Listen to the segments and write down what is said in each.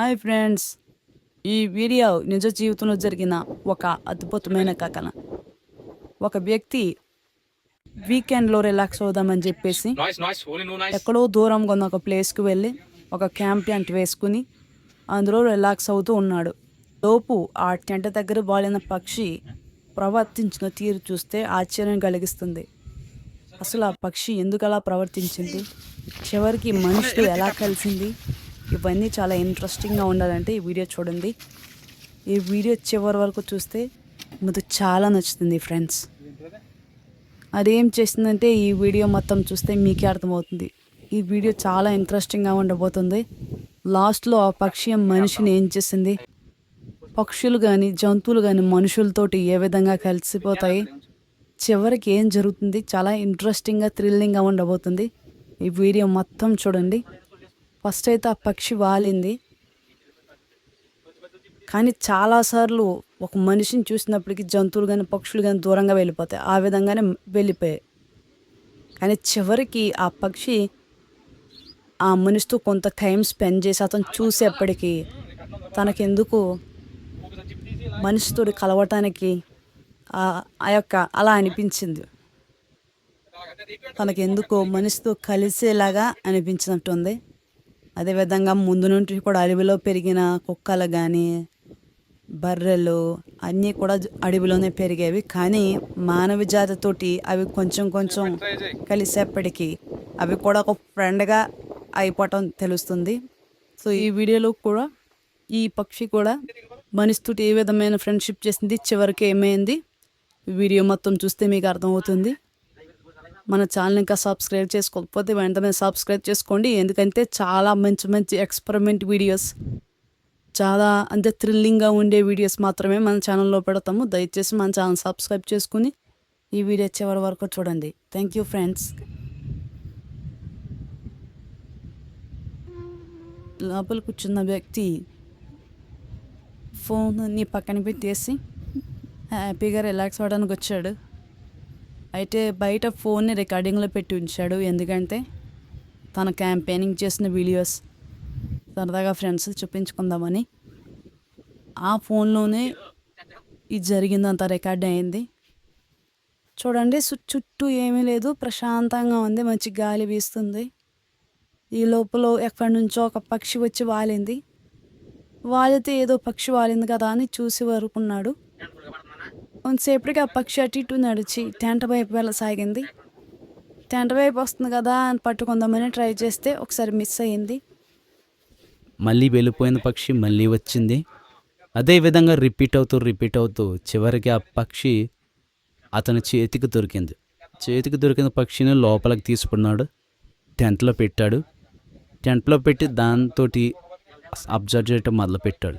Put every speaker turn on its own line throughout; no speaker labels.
Hi friends. ఈ video నిజ జీవితంలో జరిగిన ఒక అద్భుతమైన కథన ఒక వ్యక్తి వీకెండ్లో రిలాక్స్ అవుదామని చెప్పేసి. ఎక్కడో దూరంగా ఉన్న ఒక ప్లేస్కి వెళ్ళి ఒక క్యాంప్ టెంట్ వేసుకుని అందులో రిలాక్స్ అవుతూ ఉన్నాడు. లోపు ఆ టెంట్ దగ్గర వాలిన పక్షి ప్రవర్తించిన తీరు చూస్తే ఆశ్చర్యం కలిగిస్తుంది. అసలు ఆ పక్షి ఎందుకు అలా ప్రవర్తించింది? చివరికి మనుషులు ఎలా కలిసింది? ఇవన్నీ చాలా ఇంట్రెస్టింగ్గా ఉండాలంటే ఈ వీడియో చూడండి. ఈ వీడియో చివరి వరకు చూస్తే మీకు చాలా నచ్చుతుంది ఫ్రెండ్స్ అదేం చేసిందంటే ఈ వీడియో మొత్తం చూస్తే మీకే అర్థమవుతుంది. ఈ వీడియో చాలా ఇంట్రెస్టింగ్గా ఉండబోతుంది. లాస్ట్లో ఆ పక్షి మనిషిని ఏం చేసింది పక్షులు కానీ జంతువులు కానీ మనుషులతోటి ఏ విధంగా కలిసిపోతాయి? చివరికి ఏం జరుగుతుంది? చాలా ఇంట్రెస్టింగ్గా థ్రిల్లింగ్గా ఉండబోతుంది. ఈ వీడియో మొత్తం చూడండి. ఫస్ట్ అయితే ఆ పక్షి వాలింది. కానీ చాలాసార్లు ఒక మనిషిని చూసినప్పటికీ జంతువులు కానీ పక్షులు కానీ దూరంగా వెళ్ళిపోతాయి. ఆ విధంగానే వెళ్ళిపోయాయి. కానీ చివరికి ఆ పక్షి ఆ మనిషితో కొంత టైం స్పెండ్ చేసి అతను చూసేప్పటికీ తనకెందుకు మనిషితో కలవటానికి ఆ- ఆ యొక్క అలా అనిపించింది. తనకెందుకో మనిషితో కలిసేలాగా అనిపించినట్టుంది. అదేవిధంగా ముందు నుండి కూడా అడవిలో పెరిగిన కుక్కలు కానీ బర్రెలు అన్నీ కూడా అడవిలోనే పెరిగేవి. కానీ మానవ జాతితోటి అవి కొంచెం కొంచెం కలిసేప్పటికీ అవి కూడా ఒక ఫ్రెండ్గా అయిపోవటం తెలుస్తుంది. సో ఈ వీడియోలో కూడా ఈ పక్షి కూడా మనిషితోటి ఏ విధమైన ఫ్రెండ్షిప్ చేసింది చివరికి ఏమైంది? వీడియో మొత్తం చూస్తే మీకు అర్థమవుతుంది. మన ఛానల్ ఇంకా సబ్స్క్రైబ్ చేసుకోకపోతే వెంటనే సబ్స్క్రైబ్ చేసుకోండి. ఎందుకంటే చాలా మంచి మంచి ఎక్స్పెరిమెంట్ వీడియోస్ చాలా అంటే థ్రిల్లింగ్గా ఉండే వీడియోస్ మాత్రమే మన ఛానల్లో పెడతాము. దయచేసి మన ఛానల్ సబ్స్క్రైబ్ చేసుకుని ఈ వీడియో చివరి వరకు చూడండి. థ్యాంక్ యూ ఫ్రెండ్స్ లోపల కూర్చున్న వ్యక్తి ఫోన్ నీ పక్కన పెట్టేసి హ్యాపీగా రిలాక్స్ అవ్వడానికి వచ్చాడు. అయితే బయట ఫోన్ని రికార్డింగ్లో పెట్టి ఉంచాడు. ఎందుకంటే తన క్యాంపెయినింగ్ చేసిన వీడియోస్ సరదాగా ఫ్రెండ్స్ చూపించుకుందామని. ఆ ఫోన్లోనే ఇది జరిగిందంత రికార్డ్ అయింది. చూడండి చుట్టూ ఏమీ లేదు. ప్రశాంతంగా ఉంది. మంచి గాలి వీస్తుంది. ఈ లోపల ఎక్కడి నుంచో ఒక పక్షి వచ్చి వాలింది. వాలితే ఏదో పక్షి వాలింది కదా అని చూసి వరుకున్నాడు. కొంతసేపటికి ఆ పక్షి అటు ఇటు నడిచి టెంట వైపు వెళ్ళసాగింది. టెంట వైపు వస్తుంది కదా అని పట్టుకుందామని ట్రై చేస్తే ఒకసారి మిస్ అయ్యింది.
మళ్ళీ వెళ్ళిపోయిన పక్షి మళ్ళీ వచ్చింది. అదే విధంగా రిపీట్ అవుతూ రిపీట్ అవుతూ చివరికి ఆ పక్షి అతని చేతికి దొరికింది. చేతికి దొరికిన పక్షిని లోపలికి తీసుకున్నాడు. టెంట్లో పెట్టాడు. టెంట్లో పెట్టి దాంతో అబ్జర్వ్ చేయటం మొదలుపెట్టాడు.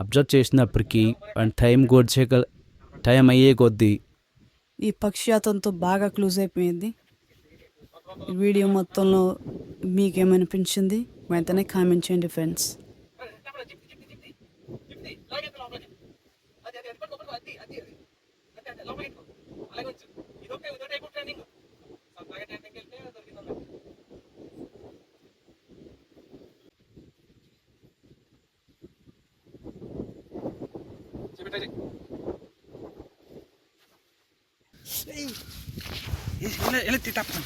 అబ్జర్వ్ చేసినప్పటికీ టైం గోడ్చే టైం అయ్యే కొద్దీ
ఈ పక్షి అతనితో బాగా క్లూజ్ అయిపోయింది. ఈ వీడియో మొత్తంలో మీకేమనిపించింది? వెంటనే కామెంట్ చేయండి ఫ్రెండ్స్.
Ele, याला याला ते तापमान